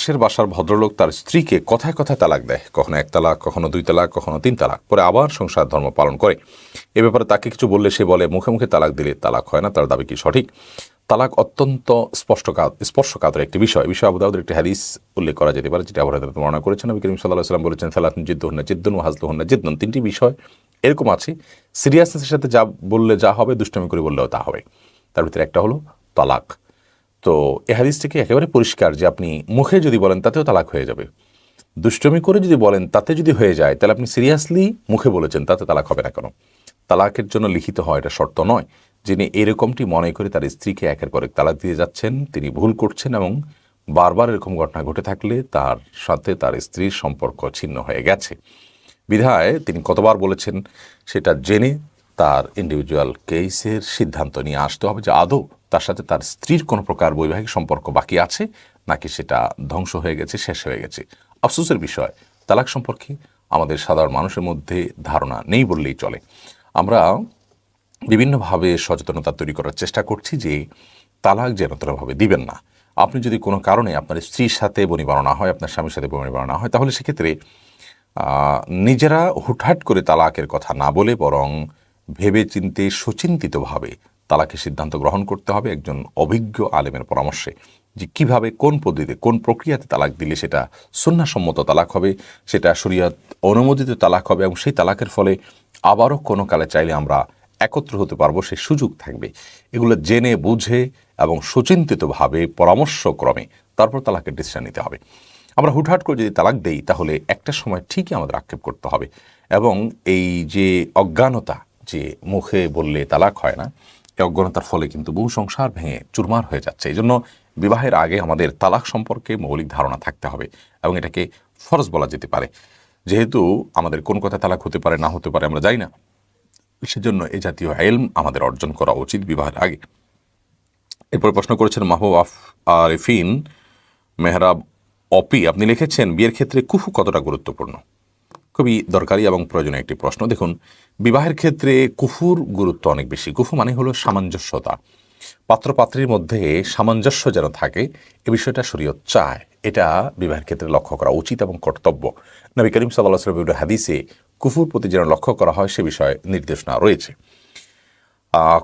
পাশের বাসার ভদ্রলোক তার স্ত্রীকে কথায় কথায় তালাক দেয়। কখনো এক তালাক, কখনো দুই তালাক, কখনো তিন তালাক পরে আবার সংসার ধর্ম পালন করে। এ ব্যাপারে তাকে কিছু বললে সে বলে, মুখে মুখে তালাক দিলে তালাক হয় না, তার দাবি কি সঠিক? তালাক অত্যন্ত স্পষ্ট স্পর্শকাতর একটি বিষয়। বিষয় আবুদাউদের একটি হাদিস উল্লেখ করা যেতে পারে, যেটা আবু হায়দার বর্ণনা করেছেন। নবী করিম সাল্লাহ সাল্লাম বলেছেন সালাতুন জিদ্দুহন্না জিদ্দুন ও হাজলুহন্না জিদ্দুন। তিনটি বিষয় এরকম আছে। সিরিয়াসনেসের সাথে যা বললে যা হবে, দুষ্টমি করে বললেও তা হবে। তার ভিতরে একটা হলো তালাক। তো এ হাদিস থেকে একেবারে পরিষ্কার যে আপনি মুখে যদি বলেন তাতেও তালাক হয়ে যাবে। দুষ্টমি করে যদি বলেন তাতে যদি হয়ে যায়, তাহলে আপনি সিরিয়াসলি মুখে বলেছেন তাতে তালাক হবে না কেন? তালাকের জন্য লিখিত হয় এটা শর্ত নয় যিনি এরকমটি মনে করে তার স্ত্রীকে একের পর এক তালাক দিয়ে যাচ্ছেন, তিনি ভুল করছেন এবং বারবার এরকম ঘটনা ঘটে থাকলে তার সাথে তার স্ত্রীর সম্পর্ক ছিন্ন হয়ে গেছে। বিধায় তিনি কতবার বলেছেন সেটা জেনে তার ইন্ডিভিজুয়াল কেসের সিদ্ধান্ত নিয়ে আসতে হবে যে আদৌ তার সাথে তার স্ত্রীর কোনো প্রকার বৈবাহিক সম্পর্ক বাকি আছে, নাকি সেটা ধ্বংস হয়ে গেছে, শেষ হয়ে গেছে? আফসোসের বিষয়, তালাক সম্পর্কে আমাদের সাধারণ মানুষের মধ্যে ধারণা নেই বললেই চলে। আমরা বিভিন্নভাবে সচেতনতা তৈরি করার চেষ্টা করছি যে তালাক যেন ভাবে দিবেন না। আপনি যদি কোনো কারণে আপনার স্ত্রীর সাথে বনিবনা না হয়, আপনার স্বামীর সাথে বনিবনা হয়, তাহলে সেক্ষেত্রে নিজেরা হুটহাট করে তালাকের কথা না বলে বরং ভেবে চিনতে সুচিন্তিতভাবে তালাকের সিদ্ধান্ত গ্রহণ করতে হবে একজন অভিজ্ঞ আলেমের পরামর্শে যে কীভাবে কোন পদ্ধতিতে, কোন প্রক্রিয়াতে তালাক দিলে সেটা সন্ন্যাসম্মত তালাক হবে, সেটা শরীয়ত অনুমোদিত তালাক হবে এবং সেই তালাকের ফলে আবারও কোনো কালে চাইলে আমরা একত্র হতে পারব সেই সুযোগ থাকবে। এগুলো জেনে, বুঝে এবং সুচিন্তিতভাবে পরামর্শক্রমে তারপর তালাকের ডিসিশন নিতে হবে। আমরা হুটহাট করে যদি তালাক দেই, তাহলে একটা সময় ঠিকই আমাদের আক্ষেপ করতে হবে এবং এই যে অজ্ঞানতা, যে মুখে বললে তালাক হয় না এই অজ্ঞানতার ফলে কিন্তু বহু সংসার ভেঙে চুরমার হয়ে যাচ্ছে। এই জন্য বিবাহের আগে আমাদের তালাক সম্পর্কে মৌলিক ধারণা থাকতে হবে এবং এটাকে ফরজ বলা যেতে পারে। যেহেতু আমাদের কোন কথা তালাক হতে পারে না হতে পারে আমরা জানি না। সেজন্য এই জাতীয় এলম আমাদের অর্জন করা উচিত বিবাহের আগে। এরপর প্রশ্ন করেছেন মাহবুব আফ আরিফিন মেহরাব অপি, আপনি লিখেছেন, বিয়ের ক্ষেত্রে কুফু কতটা গুরুত্বপূর্ণ? খুবই দরকারি এবং প্রয়োজনীয় একটি প্রশ্ন। দেখুন, বিবাহের ক্ষেত্রে কুফুর গুরুত্ব অনেক বেশি। কুফু মানে হলো সামঞ্জস্যতা। পাত্রপাত্রীর মধ্যে সামঞ্জস্য যেন থাকে, এ বিষয়টা শরীয়ত চায়। এটা বিবাহের ক্ষেত্রে লক্ষ্য করা উচিত এবং কর্তব্য। নবী করিম সাল্লাহ সাল্লাম হাদিসে কুফুর প্রতি যেন লক্ষ্য করা হয়, সে বিষয়ে নির্দেশনা রয়েছে।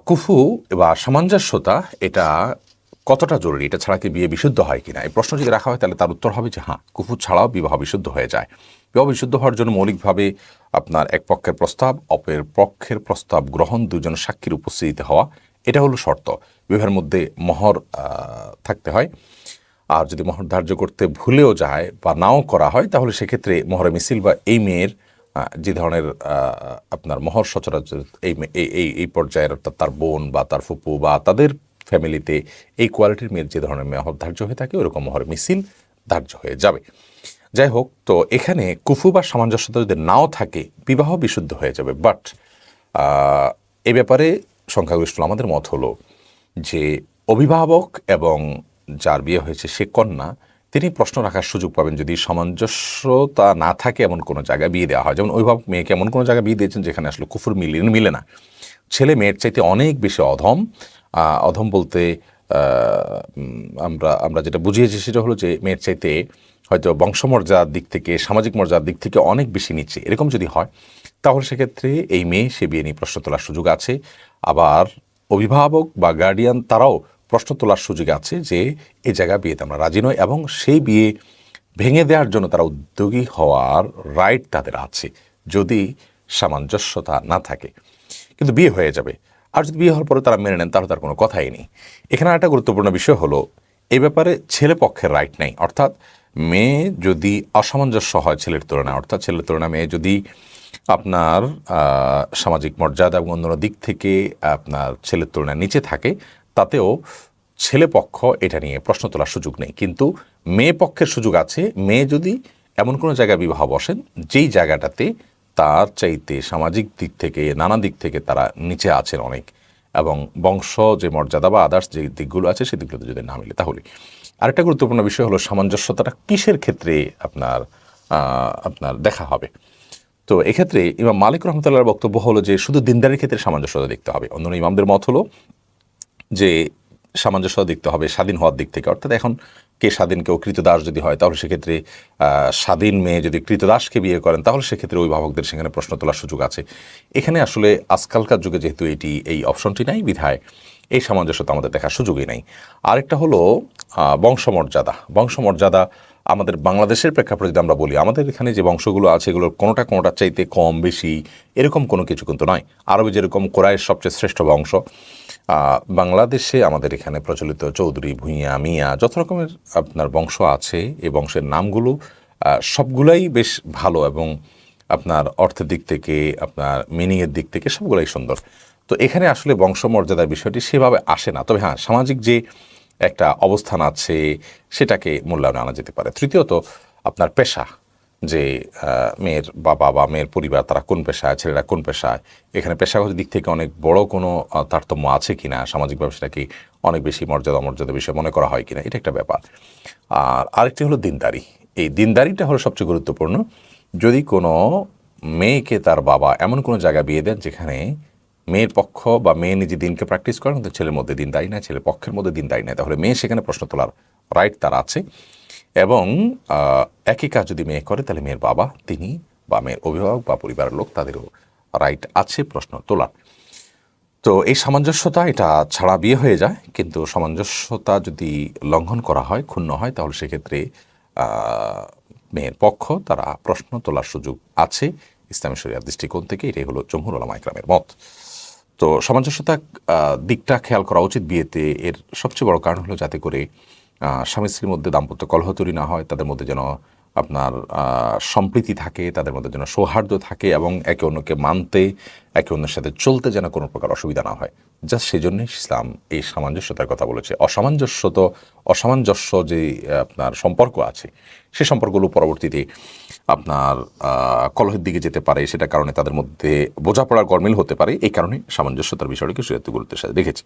কুফু বা সামঞ্জস্যতা, এটা কতটা জরুরি? এটা ছাড়া কি বিয়ে বিশুদ্ধ হয় কিনা? এই প্রশ্ন যদি রাখা হয়, তাহলে তার উত্তর হবে যে হ্যাঁ কুফু ছাড়াও বিবাহ বিশুদ্ধ হয়ে যায়। বিবাহ বিশুদ্ধ হওয়ার জন্য মৌলিকভাবে আপনার এক পক্ষের প্রস্তাব অপের পক্ষের প্রস্তাব গ্রহণ দুজন সাক্ষীর উপস্থিতিতে হওয়া, এটা হলো শর্ত। বিবাহের মধ্যে মহর থাকতে হয়। আর যদি মহর ধার্য করতে ভুলেও যায় বা নাও করা হয়, তাহলে সেক্ষেত্রে মহরে মিছিল বা এই মেয়ের যে ধরনের আপনার মহর সচরাচর এই এই এই পর্যায়ের অর্থাৎ তার বোন বা তার ফুপু বা তাদের ফ্যামিলিতে এই কোয়ালিটির মেয়ের যে ধরনের মহর ধার্য হয়ে থাকে, ওরকম মহর মিছিল ধার্য হয়ে যাবে। যাই হোক, তো এখানে কুফু বা সামঞ্জস্যতা যদি নাও থাকে, বিবাহ বিশুদ্ধ হয়ে যাবে। বাট এ ব্যাপারে সংখ্যাগরিষ্ঠ আমাদের মত হলো যে অভিভাবক এবং যার বিয়ে হয়েছে সে কন্যা, তিনি প্রশ্ন রাখার সুযোগ পাবেন যদি সামঞ্জস্যতা না থাকে এমন কোনো জায়গায় বিয়ে দেওয়া হয়। যেমন অভিভাবক মেয়েকে এমন কোনো জায়গায় বিয়ে দিয়েছেন যেখানে আসলে কুফুর মিলে মিলে না। ছেলে মেয়ের চাইতে অনেক বেশি অধম অধম বলতে আমরা আমরা যেটা বুঝিয়েছি সেটা হলো যে মেয়ের চাইতে হয়তো বংশমর্যাদার দিক থেকে, সামাজিক মর্যাদার দিক থেকে অনেক বেশি নিচ্ছে এরকম যদি হয়, তাহলে সেক্ষেত্রে এই মেয়ে, সে বিয়ে নিয়ে প্রশ্ন তোলার সুযোগ আছে। আবার অভিভাবক বা গার্ডিয়ান তারাও প্রশ্ন তোলার সুযোগ আছে যে এই জায়গা বিয়েতে আমরা রাজি নয় এবং সেই বিয়ে ভেঙে দেওয়ার জন্য তারা উদ্যোগী হওয়ার রাইট তাদের আছে, যদি সামঞ্জস্যতা না থাকে। কিন্তু বিয়ে হয়ে যাবে। আর যদি বিয়ে হওয়ার পরে তারা মেনে নেন, তাহলে তার কোনো কথাই নেই। এখানে একটা গুরুত্বপূর্ণ বিষয় হলো এই ব্যাপারে ছেলে পক্ষের রাইট নেই। অর্থাৎ মেয়ে যদি অসামঞ্জস্য হয় ছেলের তুলনায়, অর্থাৎ ছেলের তুলনায় মেয়ে যদি আপনার সামাজিক মর্যাদা এবং অন্য দিক থেকে আপনার ছেলের তুলনায় নিচে থাকে, তাতেও ছেলে পক্ষ এটা নিয়ে প্রশ্ন তোলার সুযোগ নেই। কিন্তু মেয়ে পক্ষের সুযোগ আছে, মেয়ে যদি এমন কোনো জায়গায় বিবাহ বসেন, যেই জায়গাটাতে তার চাইতে সামাজিক দিক থেকে, নানা দিক থেকে তারা নিচে আছেন অনেক। এবং বংশ যে মর্যাদা বা আদার্স যে দিকগুলো আছে সেই দিকগুলোতে যদি না মিলে, তাহলে। আরেকটা গুরুত্বপূর্ণ বিষয় হলো সামঞ্জস্যতাটা কিসের ক্ষেত্রে আপনার আপনার দেখা হবে? তো এক্ষেত্রে ইমাম মালিক রহমতুল্লাহর বক্তব্য হলো যে, শুধু দিনদারের ক্ষেত্রে সামঞ্জস্যতা দেখতে হবে। অন্য ইমামদের মত হলো যে সামঞ্জস্য দেখতে হবে, স্বাধীন হওয়ার দিক থেকে। অর্থাৎ এখন কে স্বাধীন কেউ কৃতদাস যদি হয়, তাহলে সেক্ষেত্রে স্বাধীন মেয়ে যদি কৃতদাসকে বিয়ে করেন, তাহলে সেক্ষেত্রে অভিভাবকদের সেখানে প্রশ্ন তোলার সুযোগ আছে। এখানে আসলে আজকালকার যুগে যেহেতু এটি, এই অপশনটি নাই বিধায়, এই সামঞ্জস্যতা আমাদের দেখার সুযোগই নাই। আরেকটা হলো বংশমর্যাদা। বংশমর্যাদা আমাদের বাংলাদেশের প্রেক্ষাপটে যদি আমরা বলি, আমাদের এখানে যে বংশগুলো আছে, এগুলোর কোনোটা কোনোটার চাইতে কম, বেশি, এরকম কোনো কিছু কিন্তু নয়। আরবে যেরকম কোরআয়ের সবচেয়ে শ্রেষ্ঠ বংশ বাংলাদেশে আমাদের এখানে প্রচলিত চৌধুরী, ভূঁইয়া, মিয়া, যত রকমের আপনার বংশ আছে এই বংশের নামগুলো সবগুলাই বেশ ভালো এবং আপনার অর্থের দিক থেকে, আপনার মিনিংয়ের দিক থেকে সবগুলাই সুন্দর। তো এখানে আসলে বংশমর্যাদার বিষয়টি সেভাবে আসে না। তবে হ্যাঁ সামাজিক যে একটা অবস্থান আছে, সেটাকে মূল্যায়নে আনা যেতে পারে। তৃতীয়ত, আপনার পেশা, যে মেয়ের বাবা বা মেয়ের পরিবার, তারা কোন পেশায়, ছেলেরা কোন পেশায়, এখানে পেশাগত দিক থেকে অনেক বড় কোনো তারতম্য আছে কি না সামাজিকভাবে সেটাকে অনেক বেশি মর্যাদা, অমর্যাদা বিষয় মনে করা হয় কিনা, এটা একটা ব্যাপার। আর আরেকটি হলো দিনদারি। এই দিনদারিটা হলো সবচেয়ে গুরুত্বপূর্ণ। যদি কোনো মেয়েকে তার বাবা এমন কোনো জায়গায় বিয়ে দেন, যেখানে মেয়ের পক্ষ বা মেয়ে নিজে দিনকে প্র্যাকটিস করেন কিন্তু ছেলের মধ্যে দিন দায়ী নাই ছেলের পক্ষের মধ্যে দিন দায়ী নাই। তাহলে মেয়ে সেখানে প্রশ্ন তোলার রাইট তার আছে। এবং একই কাজ যদি মেয়ে করে, তাহলে মেয়ের বাবা, তিনি বা মেয়ের অভিভাবক বা পরিবারের লোক তাদেরও রাইট আছে প্রশ্ন তোলার। তো এই সামঞ্জস্যতা, এটা ছাড়া বিয়ে হয়ে যায়, কিন্তু সামঞ্জস্যতা যদি লঙ্ঘন করা হয়, ক্ষুণ্ণ হয়, তাহলে সেক্ষেত্রে মেয়ের পক্ষ তারা প্রশ্ন তোলার সুযোগ আছে। ইসলামী শরিয়ার দৃষ্টিকোণ থেকে এটাই হলো জমহুর আলমা ইকরামের মত। তো সামঞ্জস্যতা দিকটা খেয়াল করা উচিত বিয়েতে। এর সবচেয়ে বড় কারণ হলো যাতে করে স্বামী স্ত্রীর মধ্যে দাম্পত্য কলহ তৈরি না হয়, তাদের মধ্যে যেন আপনার সম্প্রীতি থাকে, তাদের মধ্যে যেন সৌহার্দ্য থাকে এবং একে অন্যকে মানতে, একে অন্যের সাথে চলতে যেন কোনো প্রকার অসুবিধা না হয়। জাস্ট সেই জন্যই ইসলাম এই সামঞ্জস্যতার কথা বলেছে। অসামঞ্জস্য তো, অসামঞ্জস্য যে আপনার সম্পর্ক আছে, সে সম্পর্কগুলো পরবর্তীতে আপনার কলহের দিকে যেতে পারে সেটা কারণে তাদের মধ্যে বোঝাপড়ার গরমিল হতে পারে। এই কারণে সামঞ্জস্যতার বিষয়টিকে সুজাত গুরুত্বের সাথে দেখেছি।